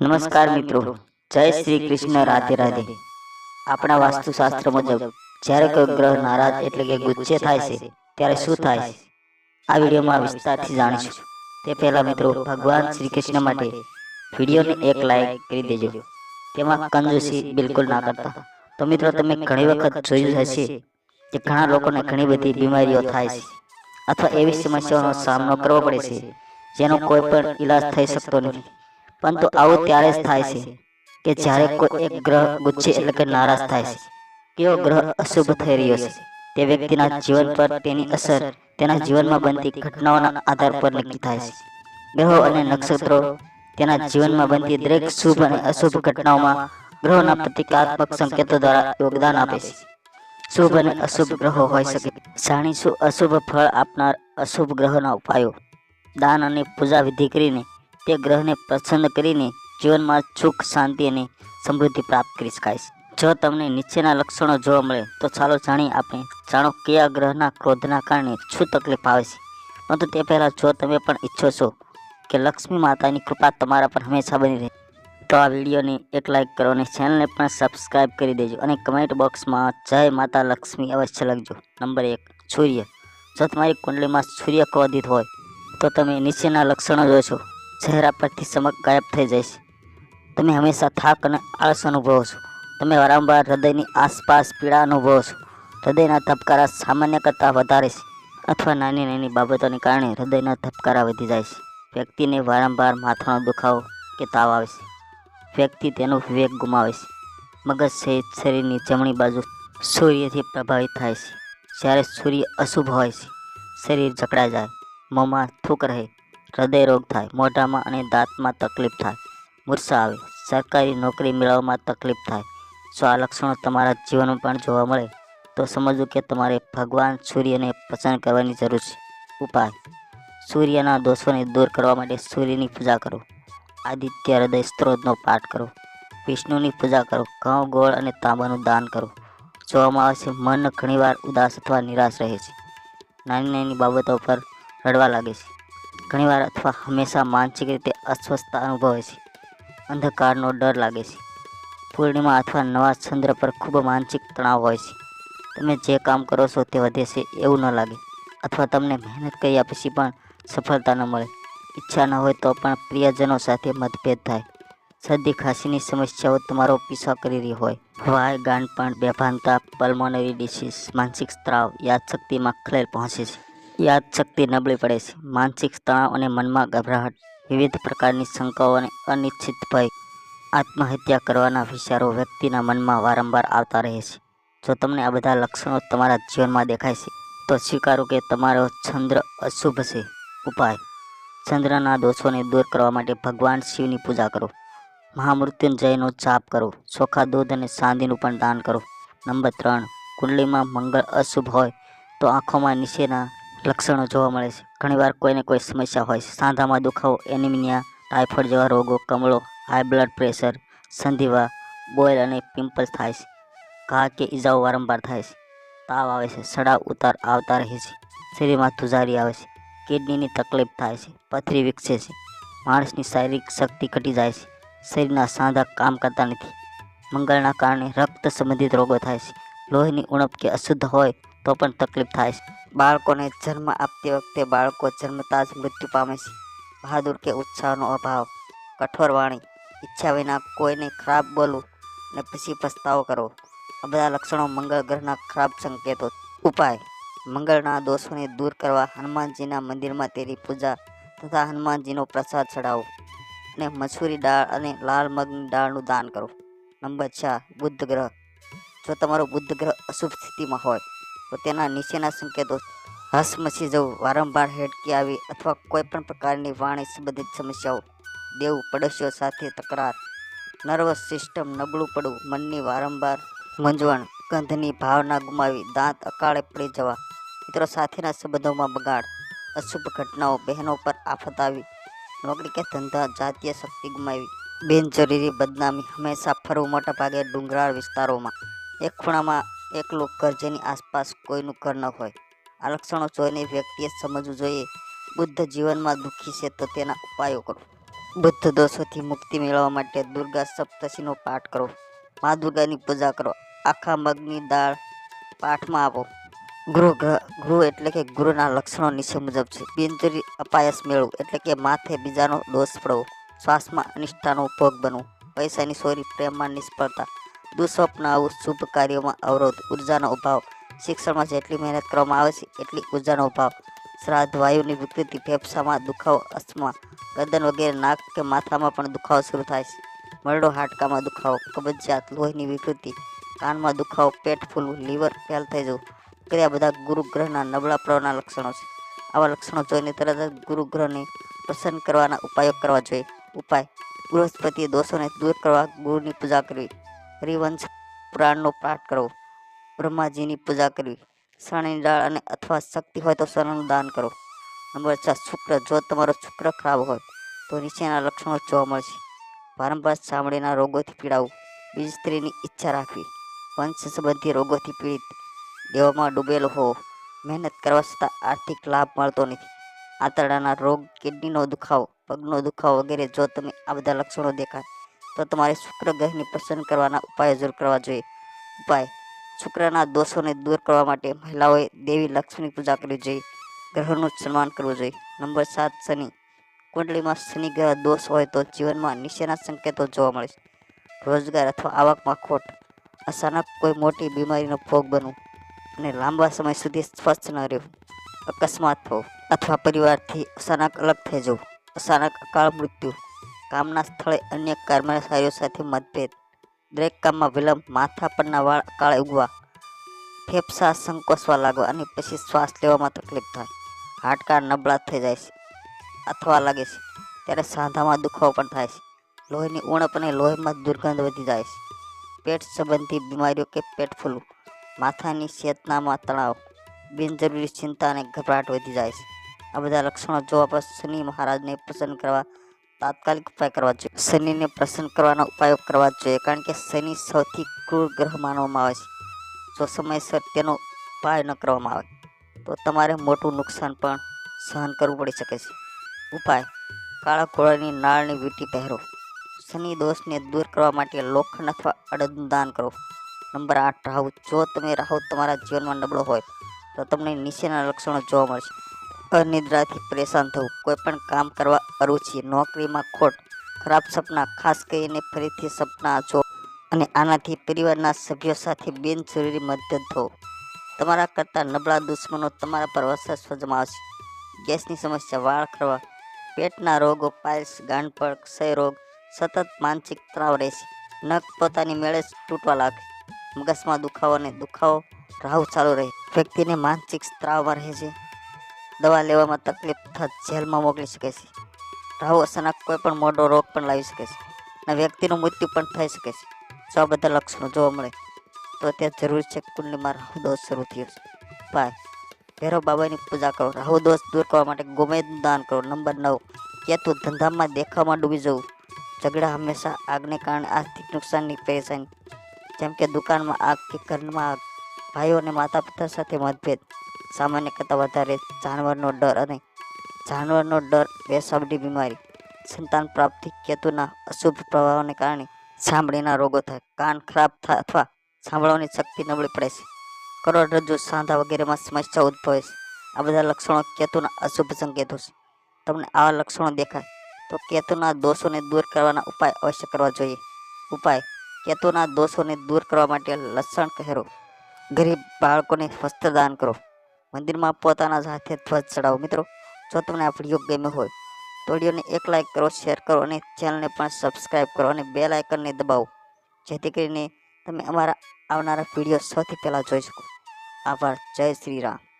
નમસ્કાર મિત્રો. જય શ્રી કૃષ્ણ, રાધે રાધે. આપણા વાસ્તુશાસ્ત્ર મુજબ, જ્યારે કોઈ ગ્રહ નારાજ એટલે કે ગુચ્છે થાય છે, ત્યારે શું થાય છે? આ વિડીયોમાં વિસ્તારથી જાણીશું. તે પહેલાં મિત્રો, ભગવાન શ્રી કૃષ્ણ માટે વિડીયોને એક લાઈક કરી દેજો. તેમાં કંજૂસી બિલકુલ ના કરતા. તો મિત્રો, તમે ઘણી વખત જોયું હશે કે ઘણા લોકોને ઘણી બધી બીમારીઓ થાય છે અથવા એવી સમસ્યાઓનો સામનો કરવો પડે છે, જેનો કોઈ પણ ઈલાજ થઈ શકતો નથી. પરંતુ આવું ત્યારે જ થાય છે કે જ્યારે કોઈ એક ગ્રહ ગુચ્છે એટલે કે નારાજ થાય છે. કેવો ગ્રહ અશુભ થઈ રહ્યો છે? તે વ્યક્તિના જીવન પર તેની અસર તેના જીવનમાં બનતી ઘટનાઓના આધાર પર નક્કી થાય છે. ગ્રહો અને નક્ષત્રો તેના જીવનમાં બનતી દરેક શુભ અને અશુભ ઘટનાઓમાં ગ્રહોના પ્રતિકાત્મક સંકેતો દ્વારા યોગદાન આપે છે. શુભ અને અશુભ ગ્રહો હોઈ શકે. જાણીશું અશુભ ફળ આપનાર અશુભ ગ્રહોના ઉપાયો? દાન અને પૂજા વિધિ કરીને તે ગ્રહને પ્રસન્ન કરીને જીવનમાં સુખ, શાંતિ અને સમૃદ્ધિ પ્રાપ્ત કરી શકાય જો તમને નીચેના લક્ષણો જોવા મળે, તો ચાલો જાણી આપણે. જાણો કયા ગ્રહના ક્રોધના કારણે શું તકલીફ આવે છે. પરંતુ તે પહેલાં જો તમે પણ ઈચ્છો છો કે લક્ષ્મી માતાની કૃપા તમારા પર હંમેશા બની રહે, તો આ વિડીયોને એક લાઇક કરો અને ચેનલને પણ સબસ્ક્રાઇબ કરી દેજો અને કમેન્ટ બોક્સમાં જય માતા લક્ષ્મી અવશ્ય લખજો. નંબર એક, સૂર્ય. જો તમારી કુંડલીમાં સૂર્ય ક્રોધિત હોય, તો તમે નીચેના લક્ષણો જોશો. ચહેરા પરથી ચમક ગાયબ થઈ જાય છે. તમે હંમેશા થાક અને આળસ અનુભવો છો. તમે વારંવાર હૃદયની આસપાસ પીડા અનુભવો છો. હૃદયના ધબકારા સામાન્ય કરતાં વધારે છે અથવા નાની નાની બાબતોને કારણે હૃદયના ધબકારા વધી જાય છે. વ્યક્તિને વારંવાર માથાનો દુખાવો કે તાવ આવે છે. વ્યક્તિ તેનો વિવેક ગુમાવે છે. મગજ સહિત શરીરની જમણી બાજુ સૂર્યથી પ્રભાવિત થાય છે. જ્યારે સૂર્ય અશુભ હોય છે, શરીર જકડાઈ જાય, મોંમાં થૂક રહે હૃદય રોગ થાય, મોઢામાં અને દાંતમાં તકલીફ થાય. મૂર્છા આવે સરકારી નોકરી મેળવવામાં તકલીફ થાય. જો આ લક્ષણો તમારા જીવનમાં પણ જોવા મળે. તો સમજવું કે તમારે ભગવાન સૂર્યને પસંદ કરવાની જરૂર છે. ઉપાય. સૂર્યના દોષોને દૂર કરવા માટે સૂર્યની પૂજા કરો. આદિત્ય હૃદય સ્ત્રોતનો પાઠ કરો. વિષ્ણુની પૂજા કરો. ઘઉં, ગોળ અને તાંબાનું દાન કરો. જોવામાં આવે છે, મન ઘણીવાર ઉદાસ અથવા નિરાશ રહે છે. નાની નાની બાબતો પર રડવા લાગે છે. ઘણીવાર અથવા હંમેશા માનસિક રીતે અસ્વસ્થતા અનુભવે છે. અંધકારનો ડર લાગે છે. પૂર્ણિમા અથવા નવા ચંદ્ર પર ખૂબ માનસિક તણાવ હોય છે. તમે જે કામ કરો છો તે વધે છે એવું ન લાગે. અથવા તમને મહેનત કર્યા પછી પણ સફળતા ન મળે. ઈચ્છા ન હોય તો પણ પ્રિયજનો સાથે મતભેદ થાય. શરદી, ખાંસીની સમસ્યાઓ તમારો પીછો કરી રહી હોય. વાય ગાંઠપણ બેભાનતા, પલ્મોનરી ડિસીઝ, માનસિક સ્ત્રાવ યાદશક્તિમાં ખલેલ પહોંચે છે. યાદશક્તિ નબળી પડે છે. માનસિક તણાવ અને મનમાં ગભરાહટ, વિવિધ પ્રકારની શંકાઓ અને અનિશ્ચિત ભય, આત્મહત્યા કરવાના વિચારો વ્યક્તિના મનમાં વારંવાર આવતા રહે છે. જો તમને આ બધા લક્ષણો તમારા જીવનમાં દેખાય છે, તો સ્વીકારો કે તમારો ચંદ્ર અશુભ છે. ઉપાય. ચંદ્રના દોષોને દૂર કરવા માટે ભગવાન શિવની પૂજા કરો. મહામૃત્યુંજયનો જાપ કરો. ચોખા, દૂધ અને ચાંદીનું પણ દાન કરો. નંબર ત્રણ. કુંડલીમાં મંગળ અશુભ હોય, તો આંખોમાં નીચેના લક્ષણો જોવા મળે છે. ઘણીવાર કોઈને કોઈ સમસ્યા હોય છે. સાંધામાં દુખાવો, એનિમિયા, ટાઇફોઇડ જેવા રોગો, કમળો, હાઈ બ્લડ પ્રેશર, સંધિવા, બોઇલ અને પિમ્પલ્સ થાય છે. ઘા કે ઈજાઓ વારંવાર થાય છે. તાવ આવે છે. સડાવ ઉતાર આવતા રહે છે. શરીરમાં ધુજારી આવે છે. કિડનીની તકલીફ થાય છે. પથરી વિકસે છે. માણસની શારીરિક શક્તિ ઘટી જાય છે. શરીરના સાંધા કામ કરતા નથી. મંગળના કારણે રક્ત સંબંધિત રોગો થાય છે. લોહીની ઉણપ કે અશુદ્ધ હોય તો પણ તકલીફ થાય છે. બાળકોને જન્મ આપતી વખતે બાળકો જન્મતા જ મૃત્યુ પામે છે. બહાદુર કે ઉત્સાહનો અભાવ. કઠોર વાણી. ઈચ્છા વિના કોઈને ખરાબ બોલવું ને પછી પસ્તાવો કરવો. આ બધા લક્ષણો મંગળ ગ્રહના ખરાબ સંકેતો. ઉપાય. મંગળના દોષોને દૂર કરવા હનુમાનજીના મંદિરમાં તેની પૂજા તથા હનુમાનજીનો પ્રસાદ ચઢાવો. અને મસૂરી દાળ અને લાલ મગની દાળનું દાન કરો. નંબર છ બુદ્ધ ગ્રહ. જો તમારો બુદ્ધ ગ્રહ અશુભ સ્થિતિમાં હોય તેના નીચેના સંકેતો હસમસી જવું વારંવાર હેડકી આવી અથવા કોઈપણ પ્રકારની વાણી સંબંધિત સમસ્યાઓ, દેવું પડોશીઓ સાથે તકરાર, નર્વસ સિસ્ટમ નબળું પડવું, મનની વારંવાર મૂંઝવણ, ગંધની ભાવના ગુમાવી, દાંત અકાળે પડી જવા, મિત્રો સાથેના સંબંધોમાં બગાડ, અશુભ ઘટનાઓ બહેનો પર આફત આવી, નોકરી કે ધંધા જાતીય શક્તિ ગુમાવી, બિનજરૂરી બદનામી હંમેશા ફરવું મોટા ભાગે ડુંગરાળ વિસ્તારોમાં. એક ખૂણામાં એકલું ઘર જેની આસપાસ કોઈનું ઘર ન હોય. આ લક્ષણો જોઈને વ્યક્તિએ સમજવું જોઈએ. બુદ્ધ જીવનમાં દુઃખી છે તો તેના ઉપાયો કરો. બુદ્ધ દોષોથી મુક્તિ મેળવવા માટે દુર્ગા સપ્તશીનો પાઠ કરો. મા દુર્ગાની પૂજા કરો. આખા મગની દાળ પાઠમાં આપો. ગૃહ ગૃહ એટલે કે ગુરુના લક્ષણો નીચે મુજબ છે. બિનજરી અપાયસ મેળવું એટલે કે માથે બીજાનો દોષ પડવો. શ્વાસમાં અનિષ્ઠાનો ભોગ બનવું. પૈસાની ચોરી પ્રેમમાં નિષ્ફળતા. દુસ્વપ્ન આવું શુભ કાર્યોમાં અવરોધ, ઉર્જાનો અભાવ. શિક્ષણમાં જેટલી મહેનત કરવામાં આવે છે, એટલી ઉર્જાનો અભાવ. શ્રાદ્ધ, વાયુની વિકૃતિ, ફેફસામાં દુખાવો, અસ્થમા ગદન વગેરે નાક કે માથામાં પણ દુખાવો શરૂ થાય છે. મરડો, હાડકામાં દુખાવો, કબજિયાત, લોહીની વિકૃતિ, કાનમાં દુખાવો, પેટ ફૂલવું, લીવર ફેલ થઈ જવું. વગેરે બધા ગુરુગ્રહના નબળા પ્રવાહના લક્ષણો છે. આવા લક્ષણો જોઈને તરત જ ગુરુગ્રહને પ્રસન્ન કરવાના ઉપાયો કરવા જોઈએ. ઉપાય બૃહસ્પતિ દોષોને દૂર કરવા ગુરુની પૂજા કરવી. હરિવંશ પુરાણનો પાઠ કરવો બ્રહ્માજીની પૂજા કરવી. શરણની દાળ અને અથવા શક્તિ હોય તો શરણનું દાન કરો. નંબર ચાર, શુક્ર. જો તમારો શુક્ર ખરાબ હોય, તો નીચેના લક્ષણો જોવા મળશે. વારંવાર ચામડીના રોગોથી પીડાવું. બીજી સ્ત્રીની ઈચ્છા રાખવી. વંશ સંબંધી રોગોથી પીડિત. દેવામાં ડૂબેલો હોવો. મહેનત કરવા છતાં આર્થિક લાભ મળતો નથી. આંતરડાના રોગ, કિડનીનો દુખાવો, પગનો દુખાવો વગેરે. જો તમે આ બધા લક્ષણો દેખાય તો તમારે શુક્ર ગ્રહને પસંદ કરવાના ઉપાયો જરૂર કરવા જોઈએ. ઉપાય. શુક્રના દોષોને દૂર કરવા માટે મહિલાઓએ દેવી લક્ષ્મીની પૂજા કરવી જોઈએ. ગ્રહોનું સન્માન કરવું જોઈએ. નંબર સાત, શનિ. કુંડળીમાં શનિ ગ્રહ દોષ હોય તો જીવનમાં નીચેના સંકેતો જોવા મળે છે. રોજગાર અથવા આવકમાં ખોટ. અચાનક કોઈ મોટી બીમારીનો ભોગ બનવું અને લાંબા સમય સુધી સ્વસ્થ ન રહેવું. અકસ્માત થવો અથવા પરિવારથી અચાનક અલગ થઈ જવું. અચાનક અકાળ મૃત્યુ. કામના સ્થળે અન્ય કર્મચારીઓ સાથે મતભેદ. દરેક કામમાં વિલંબ, માથા પરના વાળ અકાળે ઉગવા, ફેફસા સંકોચવા લાગવા અને પછી શ્વાસ લેવામાં તકલીફ થાય. હાડકાં નબળા થઈ જાય છે, અથવા લાગે છે, ત્યારે સાંધામાં દુખાવો પણ થાય છે. લોહીની ઉણપ અને લોહીમાં દુર્ગંધ વધી જાય છે. પેટ સંબંધી બીમારીઓ કે પેટ ફૂલવું, માથાની ચેતનામાં તણાવ, બિનજરૂરી ચિંતા અને ગભરાટ વધી જાય છે. આ બધા લક્ષણો જોવા પર શનિ મહારાજને પ્રસન્ન કરવા તાત્કાલિક ઉપાય કરવા જોઈએ. શનિને પ્રસન્ન કરવાના ઉપાયો કરવા જોઈએ, કારણ કે શનિ સૌથી ક્રૂર ગ્રહ માનવામાં આવે છે. જો સમયસર તેનો ઉપાય ન કરવામાં આવે, તો તમારે મોટું નુકસાન પણ સહન કરવું પડી શકે છે. ઉપાય, કાળા ઘોડાની નાળની વીંટી પહેરો. શનિ દોષને દૂર કરવા માટે લોખંડ અથવા અડદનું દાન કરો. નંબર આઠ, રાહુ. જો તમે રાહુ તમારા જીવનમાં નબળો હોય, તો તમને નીચેના લક્ષણો જોવા મળશે. અનિદ્રાથી પરેશાન થવું. કોઈ પણ કામ કરવા અરુચિ નોકરીમાં ખોટ, ખરાબ સપના, ખાસ કરીને ફરીથી સપના જો અને આનાથી પરિવારના સભ્યો સાથે બિનજરૂરી મતભેદ થવો તમારા કરતાં નબળા દુશ્મનો તમારા પર વર્ચસ્વ જમાવશે. ગેસની સમસ્યા, વાળ ખરવા, પેટના રોગો પાઇલ્સ ગાંઠપળ ક્ષય રોગ સતત માનસિક તણાવ રહેશે. નખ પોતાની મેળે તૂટવા લાગે. મગજમાં દુખાવો અને દુખાવો રાહુ ચાલુ રહે. વ્યક્તિને માનસિક સ્ત્રાવમાં રહે છે. દવા લેવામાં તકલીફ થત જેલમાં મોકલી શકે છે. રાહુ અચાનક કોઈ પણ મોટો રોગ પણ લાવી શકે છે. અને વ્યક્તિનું મૃત્યુ પણ થઈ શકે છે. જો આ બધા લક્ષણો જોવા મળે. તો તે જરૂરી છે કુંડલીમાં રાહુ દોષ શરૂ થયો છે. પાંચ ભૈરવ બાબાની પૂજા કરો. રાહુ દોષ દૂર કરવા માટે ગોમેદનું દાન કરો. નંબર નવ કેતુ ધંધામાં દેખાવમાં ડૂબી જવું. ઝઘડા હંમેશા આગને કારણે આર્થિક નુકસાનની પરેશાની જેમ કે દુકાનમાં આગ કે ઘરમાં આગ. ભાઈઓ અને માતા પિતા સાથે મતભેદ. સામાન્ય કરતાં વધારે જાનવરનો ડર અને જાનવરનો ડર, બેસાબડી બીમારી, સંતાન પ્રાપ્તિ, કેતુના અશુભ પ્રભાવને કારણે સાંભળીના રોગો થાય. કાન ખરાબ થાય અથવા સાંભળવાની શક્તિ નબળી પડે છે. કરોડરજ્જુ સાંધા વગેરેમાં સમસ્યા ઉદ્ભવે છે. આ બધા લક્ષણો કેતુના અશુભ સંકેતો છે. તમને આવા લક્ષણો દેખાય, તો કેતુના દોષોને દૂર કરવાના ઉપાય અવશ્ય કરવા જોઈએ. ઉપાય, કેતુના દોષોને દૂર કરવા માટે લસણ કહેરો. ગરીબ બાળકોને વસ્ત્રદાન કરો. મંદિરમાં પોતાના સાથે ધ્વજ ચડાવો મિત્રો. જો તમને આ વીડિયો ગમ્યો હોય, તો વિડીયોને એક લાઇક કરો શેર કરો અને ચેનલને પણ સબસ્ક્રાઈબ કરો અને બે લાઇકનને દબાવો, જેથી કરીને તમે અમારા આવનારા વીડિયો સૌથી પહેલાં જોઈ શકો. આભાર. જય શ્રી રામ.